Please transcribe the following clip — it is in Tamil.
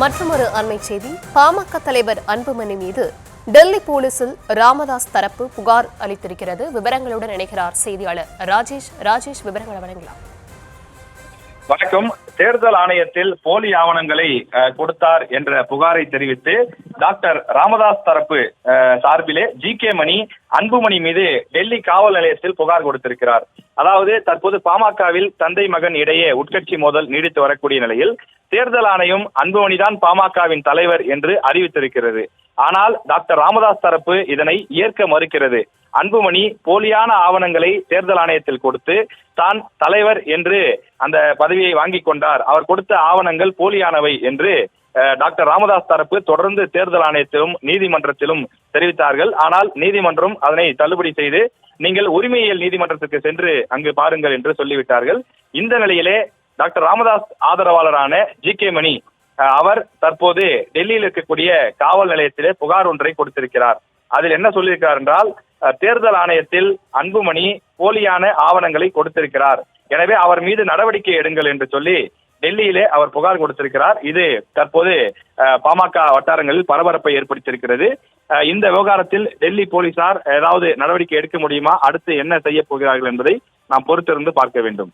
மற்றொரு அண்மை செய்தி. பாமக தலைவர் அன்புமணி மீது டெல்லி போலீசில் ராமதாஸ் தரப்பு புகார் அளித்திருக்கிறது. விவரங்களுடன் இணைகிறார் செய்தியாளர் ராஜேஷ். ராஜேஷ் விவரங்களை வழங்கலாம். வணக்கம். தேர்தல் ஆணையத்தில் போலி ஆவணங்களை கொடுத்தார் என்ற புகாரை தெரிவித்து டாக்டர் ராமதாஸ் தரப்பு சார்பிலே ஜி கே மணி அன்புமணி மீது டெல்லி காவல் நிலையத்தில் புகார் கொடுத்திருக்கிறார். அதாவது தற்போது பாமகவில் தந்தை மகன் இடையே உட்கட்சி மோதல் நீடித்து வரக்கூடிய நிலையில் தேர்தல் ஆணையம் அன்புமணிதான் பாமகவின் தலைவர் என்று அறிவித்திருக்கிறது. ஆனால் டாக்டர் ராமதாஸ் தரப்பு இதனை ஏற்க மறுக்கிறது. அன்புமணி போலியான ஆவணங்களை தேர்தல் ஆணையத்தில் கொடுத்து தான் தலைவர் என்று அந்த பதவியை வாங்கிக் கொண்டார். அவர் கொடுத்த ஆவணங்கள் போலியானவை என்று அஹ், டாக்டர் ராமதாஸ் தரப்பு தொடர்ந்து தேர்தல் ஆணையத்திலும் நீதிமன்றத்திலும் தெரிவித்தார்கள். ஆனால் நீதிமன்றம் அதனை தள்ளுபடி செய்து நீங்கள் உரிமையியல் நீதிமன்றத்துக்கு சென்று அங்கு பாருங்கள் என்று சொல்லிவிட்டார்கள். இந்த நிலையிலே டாக்டர் ராமதாஸ் ஆதரவாளரான ஜி கே மணி அவர் தற்போது டெல்லியில் இருக்கக்கூடிய காவல் நிலையத்திலே புகார் ஒன்றை கொடுத்திருக்கிறார். அதில் என்ன சொல்லியிருக்கிறார் என்றால் அஹ், தேர்தல் ஆணையத்தில் அன்புமணி போலியான ஆவணங்களை கொடுத்திருக்கிறார். எனவே அவர் மீது நடவடிக்கை எடுங்கள் என்று சொல்லி டெல்லியிலே அவர் புகார் கொடுத்திருக்கிறார். இது தற்போது பாமக வட்டாரங்களில் பரபரப்பை ஏற்படுத்தியிருக்கிறது. அஹ், இந்த விவகாரத்தில் டெல்லி போலீசார் ஏதாவது நடவடிக்கை எடுக்க முடியுமா? அடுத்து என்ன செய்ய போகிறார்கள் என்பதை நாம் பொறுத்திருந்து பார்க்க வேண்டும்.